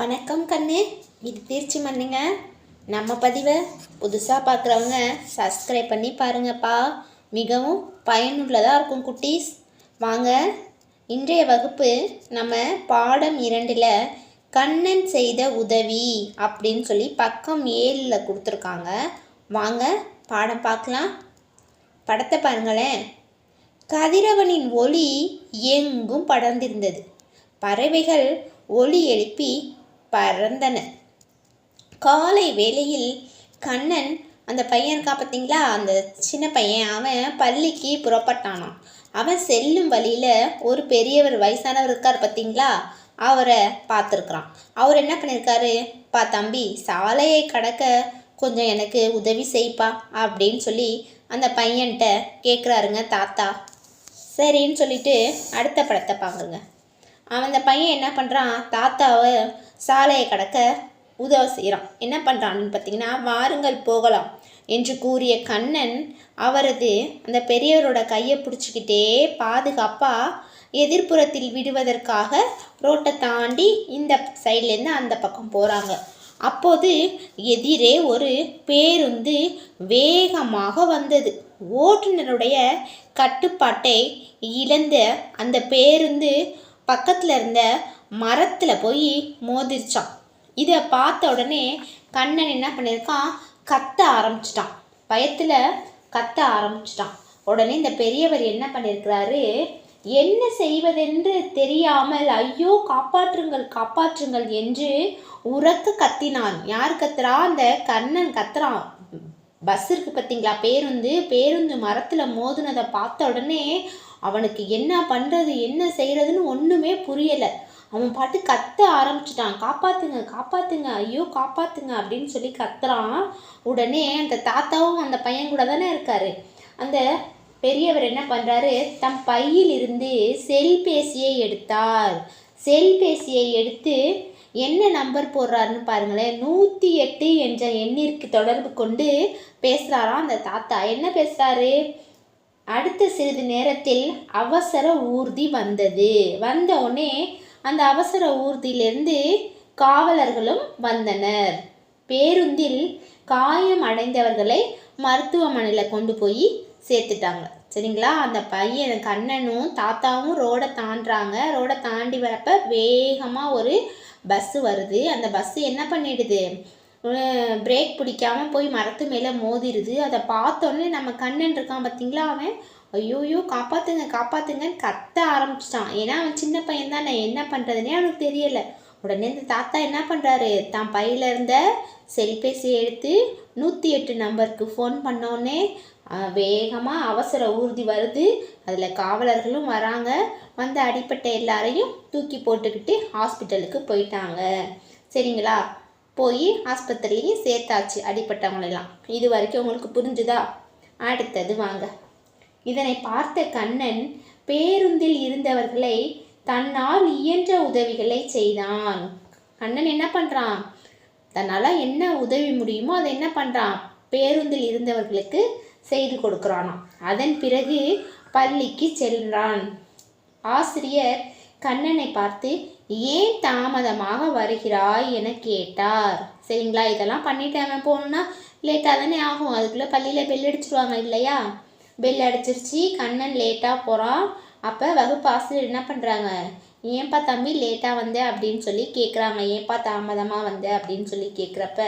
வணக்கம் கண்ணு. இது திருச்சி மண்ணுங்க. நம்ம பதிவை புதுசாக பார்க்குறவங்க சப்ஸ்கிரைப் பண்ணி பாருங்கப்பா. மிகவும் பயனுள்ளதாக இருக்கும் குட்டீஸ். வாங்க இன்றைய வகுப்பு நம்ம பாடம் இரண்டில் கண்ணன் செய்த உதவி அப்படின்னு சொல்லி பக்கம் ஏழில் கொடுத்துருக்காங்க. வாங்க பாடம் பார்க்கலாம். படத்தை பாருங்களேன். கதிரவனின் ஒளி எங்கும் படர்ந்திருந்தது. பறவைகள் ஒளி எழுப்பி பறந்தன. காலை வேளையில் கண்ணன் அந்த பையன் இருக்கா பார்த்தீங்களா அந்த சின்ன பையன் அவன் பள்ளிக்கு புறப்பட்டானான் அவன் செல்லும் வழியில் ஒரு பெரியவர் வயசானவர் இருக்கார் பார்த்தீங்களா அவரை பார்த்துருக்குறான். அவர் என்ன பண்ணியிருக்காரு பா தம்பி சாலையை கடக்க கொஞ்சம் எனக்கு உதவி செய்ப்பா அப்படின்னு சொல்லி அந்த பையன்கிட்ட கேட்குறாருங்க தாத்தா. சரின்னு சொல்லிட்டு அடுத்த படத்தை பாருங்கள் அந்த பையன் என்ன பண்ணுறான் தாத்தாவை சாலையை கடக்க உதவி செய்கிறான் என்ன பண்ணுறான்னு பார்த்தீங்கன்னா வாருங்கள் போகலாம் என்று கூறிய கண்ணன் அவரது அந்த பெரியவரோட கையை பிடிச்சிக்கிட்டே பாதுகாப்பாக எதிர்ப்புறத்தில் விடுவதற்காக ரோட்டை தாண்டி இந்த சைட்லேருந்து அந்த பக்கம் போகிறாங்க அப்போது எதிரே ஒரு பேருந்து வேகமாக வந்தது. ஓட்டுநருடைய கட்டுப்பாட்டை இழந்த அந்த பேருந்து பக்கத்தில் இருந்த மரத்தில் போய் மோதிருச்சான். இதை பார்த்த உடனே கண்ணன் என்ன பண்ணியிருக்கான் கத்த ஆரம்பிச்சிட்டான். பயத்தில் கத்த ஆரம்பிச்சிட்டான். உடனே இந்த பெரியவர் என்ன பண்ணியிருக்கிறாரு என்ன செய்வதென்று தெரியாமல் ஐயோ காப்பாற்றுங்கள் காப்பாற்றுங்கள் என்று உறக்க கத்தினான். யார் கத்துறா? அந்த கண்ணன் கத்துறான். பஸ் இருக்குது பார்த்தீங்களா? பேருந்து பேருந்து மரத்தில் மோதுனதை பார்த்த உடனே அவனுக்கு என்ன பண்ணுறது என்ன செய்கிறதுன்னு ஒன்றுமே புரியலை. அவன் பாட்டு கத்த ஆரம்பிச்சிட்டான். காப்பாத்துங்க காப்பாத்துங்க ஐயோ காப்பாத்துங்க அப்படின்னு சொல்லி கத்துறான். உடனே அந்த தாத்தாவும் அந்த பையன் கூட தானே இருக்காரு. அந்த பெரியவர் என்ன பண்ணுறாரு தம் பையில் இருந்து செல்பேசியை எடுத்தார். செல்பேசியை எடுத்து என்ன நம்பர் போடுறாருன்னு பாருங்களேன். நூற்றி எட்டு என்ற எண்ணிற்கு தொடர்பு கொண்டு பேசுகிறாராம் அந்த தாத்தா. என்ன பேசுகிறாரு அடுத்த சிறிது நேரத்தில் அவசர ஊர்தி வந்தது. வந்த உடனே அந்த அவசர ஊர்தியிலிருந்து காவலர்களும் வந்தனர். பேருந்தில் காயம் அடைந்தவர்களை மருத்துவமனையில் கொண்டு போய் சேர்த்துட்டாங்க. சரிங்களா? அந்த பையன் கண்ணனும் தாத்தாவும் ரோடை தாண்டுறாங்க. ரோடை தாண்டி வரப்ப வேகமாக ஒரு பஸ்ஸு வருது. அந்த பஸ்ஸு என்ன பண்ணிடுது? பிரேக் பிடிக்காமல் போய் மரத்து மேலே மோதிடுது. அதை பார்த்தோன்னே நம்ம கண்ணன் இருக்கான் பார்த்தீங்களா அவன்? ஐயோயோ காப்பாற்றுங்க காப்பாற்றுங்கன்னு கத்த ஆரம்பிச்சிட்டான். ஏன்னா அவன் சின்ன பையன் நான் என்ன பண்ணுறதுனே அவனுக்கு தெரியலை. உடனே இந்த தாத்தா என்ன பண்ணுறாரு தான் பையில இருந்த செல்பேசியை எடுத்து நூற்றி எட்டு நம்பருக்கு ஃபோன் பண்ணோடனே வேகமாக அவசர ஊர்தி வருது. அதில் காவலர்களும் வராங்க. வந்து அடிப்பட்ட எல்லாரையும் தூக்கி போட்டுக்கிட்டு ஹாஸ்பிட்டலுக்கு போயிட்டாங்க. சரிங்களா? போய் ஆஸ்பத்திரிலையும் சேர்த்தாச்சு அடிப்பட்டவங்களெல்லாம். இது வரைக்கும் உங்களுக்கு புரிஞ்சுதா? அடுத்தது வாங்க. இதனை பார்த்த கண்ணன் பேருந்தில் இருந்தவர்களை தன்னால் இயன்ற உதவிகளை செய்தான். கண்ணன் என்ன பண்ணுறான் தன்னால் என்ன உதவி முடியுமோ அதை என்ன பண்ணுறான் பேருந்தில் இருந்தவர்களுக்கு செய்து கொடுக்குறானாம். அதன் பிறகு பள்ளிக்கு செல்கிறான் ஆசிரியர் கண்ணனை பார்த்து ஏன் தாமதமாக வருகிறாய்? என கேட்டார். சரிங்களா இதெல்லாம் பண்ணிட்டு அவன் போகணுன்னா லேட்டாக தானே ஆகும். அதுக்குள்ளே பள்ளியில் பெல் அடிச்சிருவாங்க இல்லையா? பெல் அடிச்சிருச்சு. கண்ணன் லேட்டாக போகிறான். அப்போ வகுப்பு ஆசிரியர் என்ன பண்ணுறாங்க ஏன்பா தம்பி லேட்டாக வந்த அப்படின்னு சொல்லி கேட்குறாங்க ஏன்பா தாமதமாக வந்த அப்படின்னு சொல்லி கேட்குறப்ப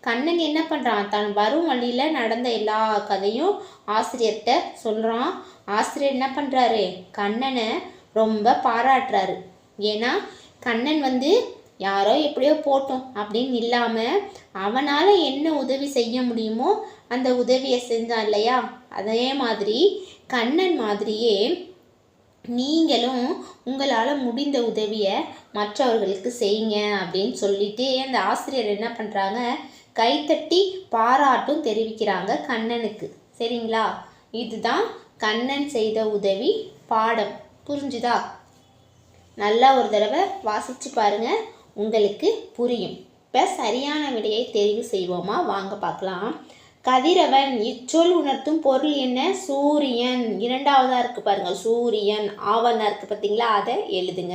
கண்ணன் என்ன பண்ணுறான் தான் வரும் வழியில் நடந்த எல்லா கதையும் ஆசிரியர்கிட்ட சொல்கிறான் ஆசிரியர் என்ன பண்ணுறாரு கண்ணனை ரொம்ப பாராட்டுறாரு. ஏன்னா கண்ணன் வந்து யாரோ எப்படியோ போட்டோம் அப்படின்னு இல்லாமல் அவனால் என்ன உதவி செய்ய முடியுமோ அந்த உதவியை செஞ்சான் இல்லையா? அதே மாதிரி கண்ணன் மாதிரியே நீங்களும் உங்களால் முடிந்த உதவியை மற்றவர்களுக்கு செய்யுங்க அப்படின்னு சொல்லிட்டு அந்த ஆசிரியர் என்ன பண்ணுறாங்க கைத்தட்டி பாராட்டும் தெரிவிக்கிறாங்க கண்ணனுக்கு. சரிங்களா? இதுதான் கண்ணன் செய்த உதவி பாடம். புரிஞ்சுதா? நல்லா ஒரு தடவை வாசித்து பாருங்கள் உங்களுக்கு புரியும். இப்போ சரியான விடையை தெரிவு செய்வோமா? வாங்க பார்க்கலாம். கதிரவன் இச்சொல் உணர்த்தும் பொருள் என்ன? சூரியன். இரண்டாவதாக இருக்குது பாருங்கள் சூரியன் ஆவனாக இருக்குது பார்த்தீங்களா அதை எழுதுங்க.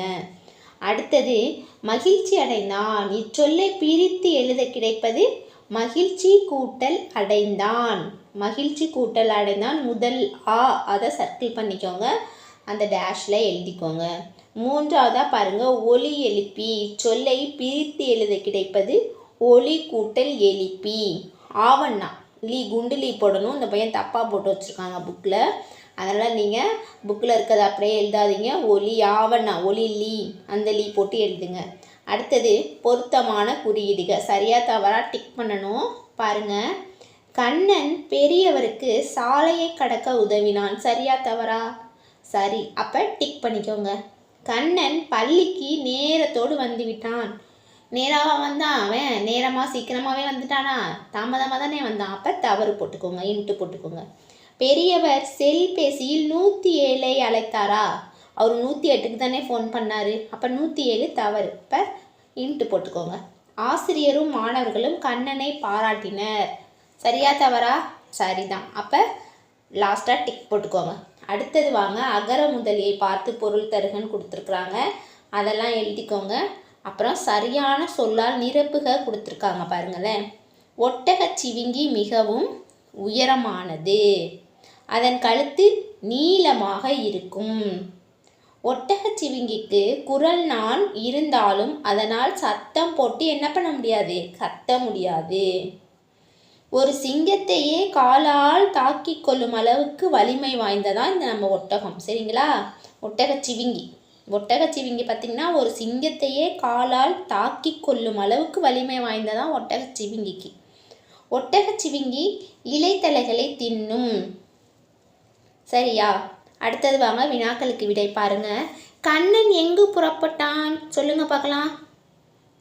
அடுத்தது மகிழ்ச்சி அடைந்தான். இச்சொல்லை பிரித்து எழுத கிடைப்பது மகிழ்ச்சி கூட்டல் அடைந்தான். மகிழ்ச்சி கூட்டல் அடைந்தான் முதல் ஆ அதை சர்க்கிள் பண்ணிக்கோங்க. அந்த டேஷில் எழுதிக்கோங்க. மூன்றாவதாக பாருங்க. ஒலி எழுப்பி சொல்லை பிரித்து எழுத கிடைப்பது ஒலி கூட்டல் எழுப்பி. ஆவண்ணா லீ குண்டு லீ போடணும். இந்த பையன் தப்பாக போட்டு வச்சுருக்காங்க புக்கில் அதனால் நீங்கள் புக்கில் இருக்கிறத அப்படியே எழுதாதீங்க. ஒலி ஆவண்ணா ஒலி லீ. அந்த லீ போட்டு எழுதுங்க. அடுத்தது பொருத்தமான குறியீடுக. சரியாக தவறாக டிக் பண்ணணும். பாருங்கள் கண்ணன் பெரியவருக்கு சாலையை கடக்க உதவினான். சரியா தவறா? சரி அப்போ டிக் பண்ணிக்கோங்க. கண்ணன் பள்ளிக்கு நேரத்தோடு வந்து விட்டான். நேராக வந்தான் அவன்? நேரமாக சீக்கிரமாகவே வந்துட்டானா? தாமதமாக தானே வந்தான். அப்போ தவறு போட்டுக்கோங்க இன்ட்டு போட்டுக்கோங்க. பெரியவர் செல்பேசியில் நூற்றி ஏழை அழைத்தாரா? அவர் நூற்றி எட்டுக்கு தானே ஃபோன் பண்ணார். அப்போ நூற்றி ஏழு தவறு. இப்போ இன்ட்டு போட்டுக்கோங்க. ஆசிரியரும் மாணவர்களும் கண்ணனை பாராட்டினர். சரியா தவறா? சரிதான். அப்போ லாஸ்ட்டாக டிக் போட்டுக்கோங்க. அடுத்தது வாங்க. அகர முதலியை பார்த்து பொருள் தருகன்னு கொடுத்துருக்குறாங்க. அதெல்லாம் எழுதிக்கோங்க. அப்புறம் சரியான சொல்லால் நிரப்புக கொடுத்துருக்காங்க பாருங்களேன். ஒட்டகச் சிவிங்கி மிகவும் உயரமானது. அதன் கழுத்து நீளமாக இருக்கும். ஒட்டகச் சிவிங்கிக்கு குரல் நான் இருந்தாலும் அதனால் சத்தம் போட்டு என்ன பண்ண முடியாது? கத்த முடியாது. ஒரு சிங்கத்தையே காலால் தாக்கி கொள்ளும் அளவுக்கு வலிமை வாய்ந்ததான் இந்த நம்ம ஒட்டகம்? சரிங்களா? ஒட்டகச் சிவிங்கி. ஒட்டகச்சிவிங்கி பார்த்திங்கன்னா ஒரு சிங்கத்தையே காலால் தாக்கி கொள்ளும் அளவுக்கு வலிமை வாய்ந்ததான் ஒட்டகச்சிவிங்கிக்கு. ஒட்டகச்சிவிங்கி இலைத்தலைகளை தின்னும். சரியா? அடுத்தது வாங்க வினாக்களுக்கு விடை பாருங்க. கண்ணன் எங்கு புறப்பட்டான்? சொல்லுங்க பார்க்கலாம்.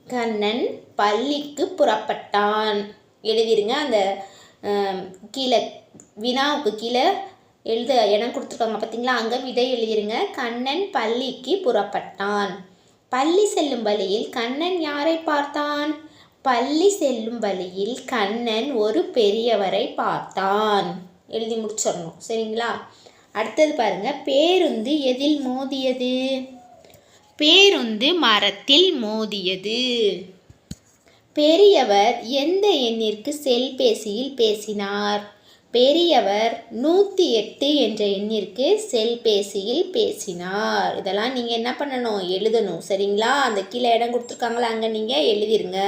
கண்ணன் பள்ளிக்கு புறப்பட்டான். எழுதிருங்க அந்த கீழே வினாவுக்கு கீழே எழுத இடம் கொடுத்துருக்காங்க பார்த்தீங்களா அங்கே விதை எழுதிருங்க. கண்ணன் பள்ளிக்கு புறப்பட்டான். பள்ளி செல்லும் வழியில் கண்ணன் யாரை பார்த்தான்? பள்ளி செல்லும் வழியில் கண்ணன் ஒரு பெரியவரை பார்த்தான். எழுதி முடிச்சிடணும் சரிங்களா? அடுத்தது பாருங்க பேருந்து எதில் மோதியது? பேருந்து மரத்தில் மோதியது. பெரியவர் எந்த எண்ணிற்கு செல்பேசியில் பேசினார்? பெரியவர் நூற்றி எட்டு என்ற எண்ணிற்கு செல்பேசியில் பேசினார். இதெல்லாம் நீங்கள் என்ன பண்ணணும்? எழுதணும். சரிங்களா? அந்த கீழே இடம் கொடுத்துருக்காங்களா அங்கே நீங்கள் எழுதிருங்க.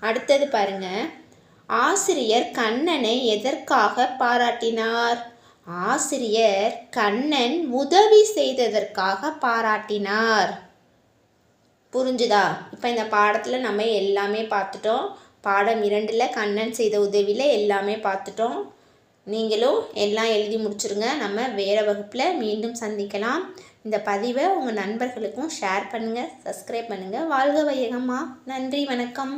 அடுத்தது பாருங்க. ஆசிரியர் கண்ணனை எதற்காக பாராட்டினார்? ஆசிரியர் கண்ணன் உதவி செய்ததற்காக பாராட்டினார். புரிஞ்சுதா? இப்போ இந்த பாடத்தில் நம்ம எல்லாமே பார்த்துட்டோம். பாடம் இரண்டில் கண்ணன் செய்த உதவியில் எல்லாமே பார்த்துட்டோம். நீங்களும் எல்லாம் எழுதி முடிச்சிருங்க. நம்ம வேறு வகுப்பில் மீண்டும் சந்திக்கலாம். இந்த பதிவை உங்கள் நண்பர்களுக்கும் ஷேர் பண்ணுங்கள் சப்ஸ்கிரைப் பண்ணுங்கள் வாழ்க வையகம்மா. நன்றி வணக்கம்.